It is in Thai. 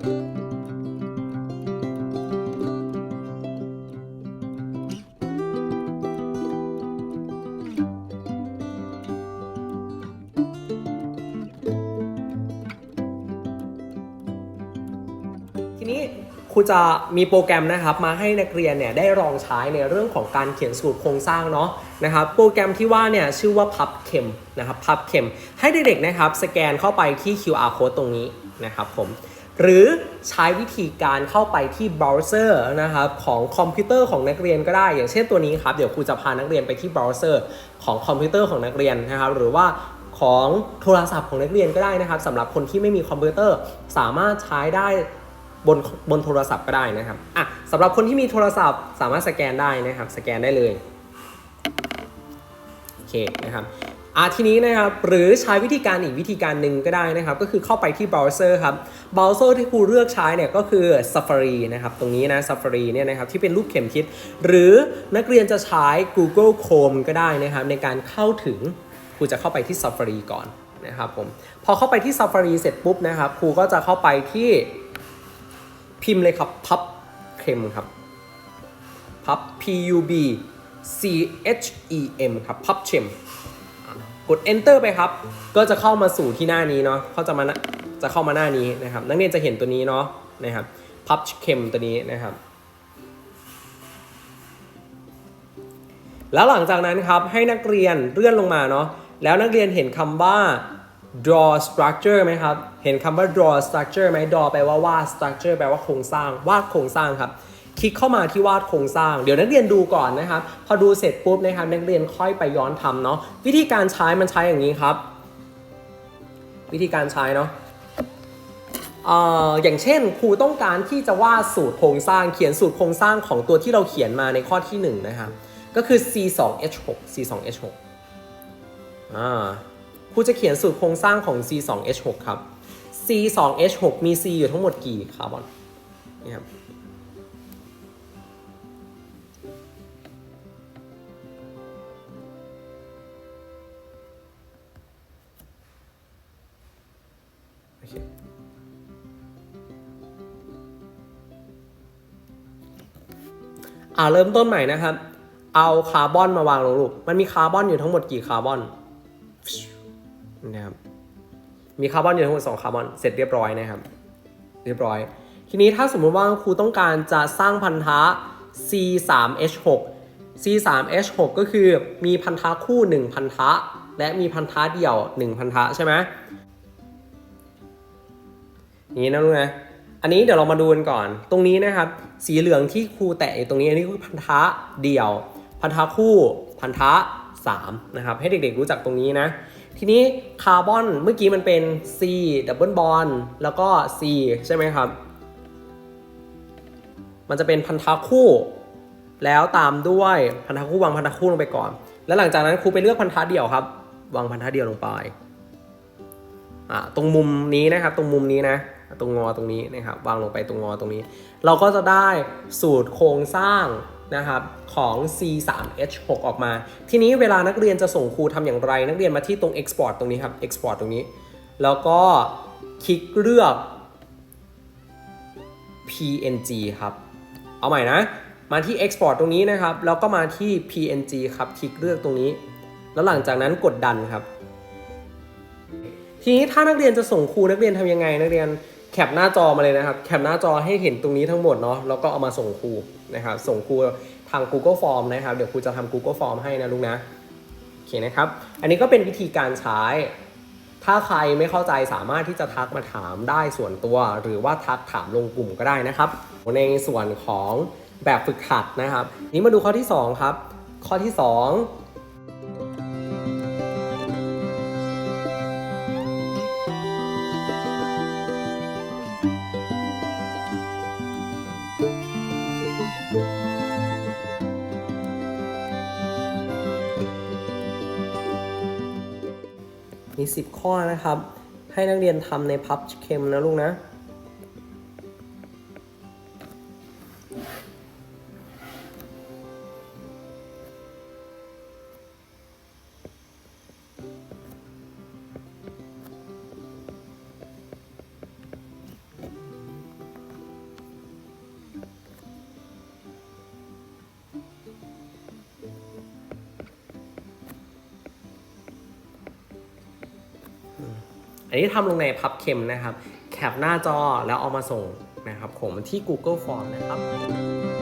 ทีนี้ครูจะมีโปรแกรมนะครับมาให้นักเรียนเนี่ยได้ลองใช้ในเรื่องของการเขียนสูตรโครงสร้างเนาะนะครับโปรแกรมที่ว่าเนี่ยชื่อว่า PubChem นะครับ PubChem ให้เด็กๆนะครับสแกนเข้าไปที่ QR code ตรงนี้ นะครับผมหรือใช้วิธีการเข้าไปที่เบราว์เซอร์นะครับของคอมพิวเตอร์ของนักเรียนก็ได้ อย่างเช่นตัวนี้ครับ เดี๋ยวครูจะพานักเรียนไปที่เบราว์เซอร์ของคอมพิวเตอร์ของนักเรียนนะครับ หรือว่าของโทรศัพท์ของนักเรียนก็ได้นะครับสำหรับคนที่ไม่มีคอมพิวเตอร์สามารถใช้ได้บนบนโทรศัพท์ก็ได้นะครับอะสำหรับคนที่มีโทรศัพท์สามารถสแกนได้นะครับ สแกนได้เลยโอเคนะครับ อะทีนี้นะครับหรือใช้วิธีการอีกวิธีการหนึ่งก็ได้นะครับ ก็คือเข้าไปที่เบราว์เซอร์ครับเบราว์เซอร์ที่ครูเลือกใช้เนี่ยก็คือ Safari นะครับตรงนี้นะ Safari เนี่ยนะครับที่เป็นรูปเข็มทิศหรือนักเรียนจะใช้ Google Chrome ก็ได้นะครับ ในการเข้าถึงครูจะเข้าไปที่ Safari ก่อนนะครับผมพอเข้าไปที่ Safari เสร็จปุ๊บนะครับครูก็จะเข้าไปที่พิมพ์เลยครับพับเคมครับพับ P U B C H E M ครับพับเชม กด enter ไปครับ ก็จะเข้ามาสู่ที่หน้านี้เนาะเขาจะมาจะเข้ามาหน้านี้นะครับ นักเรียนจะเห็นตัวนี้เนาะนะครับพับเคมตัวนี้นะครับ แล้วหลังจากนั้นครับให้นักเรียนเลื่อนลงมาเนาะแล้วนักเรียนเห็นคำว่า draw structure ไหมครับ เห็นคำว่า draw structure ไหม draw แปลว่าวาด structure แปลว่าโครงสร้าง วาดโครงสร้างครับ คลิกเข้ามาที่วาดโครงสร้าง เดี๋ยวนักเรียนดูก่อนนะครับ พอดูเสร็จปุ๊บนะครับนักเรียนค่อยไปย้อนทำเนาะวิธีการใช้มันใช้อย่างนี้ครับ วิธีการใช้เนาะเอ่ออย่างเช่นครูต้องการที่จะวาดสูตรโครงสร้างเขียนสูตรโครงสร้างของตัวที่เราเขียนมาในข้อที่ 1 นะครับก็คือ C2H6 C2H6 อ่าครูจะเขียนสูตรโครงสร้างของ C2H6 ครับ C2H6 มี C อยู่ทั้งหมดกี่คาร์บอนนี่ครับ โอเอ่าเริ่มต้นใหม่นะครับ เอาคาร์บอนมาวางลงลูกมันมีคาร์บอนอยู่ทั้งหมดกี่คาร์บอนนะครับ มีคาร์บอนอยู่ทั้งหมด2คาร์บอน เสร็จเรียบร้อยนะครับ เรียบร้อย ทีนี้ถ้าสมมุติว่าครูต้องการจะสร้างพันธะ C3H6 C3H6 ก็คือมีพันธะคู่ 1 พันธะ และมีพันธะเดี่ยว 1 พันธะใช่ไหม นี้นะลูกนะ อันนี้เดี๋ยวเรามาดูกันก่อน ตรงนี้นะครับ สีเหลืองที่ครูแตะอยู่ตรงนี้อันนี้คือพันธะเดี่ยว พันธะคู่ พันธะ3นะครับ ให้เด็กๆรู้จักตรงนี้นะ ทีนี้คาร์บอนเมื่อกี้มันเป็น C ดับเบิลบอลแล้วก็ C ใช่ไหมครับ มันจะเป็นพันธะคู่ แล้วตามด้วยพันธะคู่วางพันธะคู่ลงไปก่อน แล้วหลังจากนั้นครูไปเลือกพันธะเดี่ยวครับ วางพันธะเดี่ยวลงไป อ่า ตรงมุมนี้นะครับ ตรงมุมนี้นะ ตรงงอตรงนี้นะครับวางลงไปตรงงอตรงนี้ เราก็จะได้สูตรโครงสร้างนะครับของ C3H6 ออกมา ทีนี้เวลานักเรียนจะส่งครูทำอย่างไร นักเรียนมาที่ตรง Export ตรงนี้ครับ Export ตรงนี้ แล้วก็คลิกเลือก PNG ครับ เอาใหม่นะ มาที่ Export ตรงนี้นะครับ แล้วก็มาที่ PNG ครับ คลิกเลือกตรงนี้ แล้วหลังจากนั้นกดดันครับ ทีนี้ถ้านักเรียนจะส่งครูนักเรียนทำยังไง นักเรียน แคปหน้าจอมาเลยนะครับ แคปหน้าจอให้เห็นตรงนี้ทั้งหมดเนาะ แล้วก็เอามาส่งครูนะครับ ส่งครูทาง Google Form นะครับ เดี๋ยวครูจะทำ Google Form ให้นะลูกนะ โอเคนะครับ อันนี้ก็เป็นวิธีการใช้ ถ้าใครไม่เข้าใจสามารถที่จะทักมาถามได้ส่วนตัว หรือว่าทักถามลงกลุ่มก็ได้นะครับ ในส่วนของแบบฝึกหัดนะครับ นี้มาดูข้อที่ 2 ครับ ข้อที่ 2 มี 10 ข้อนะครับ ให้นักเรียนทำในพับเคมนะลูกนะ อันนี้ทำลงในพับเข็มนะครับ แคปหน้าจอแล้วเอามาส่งนะครับผมที่ Google Form นะครับ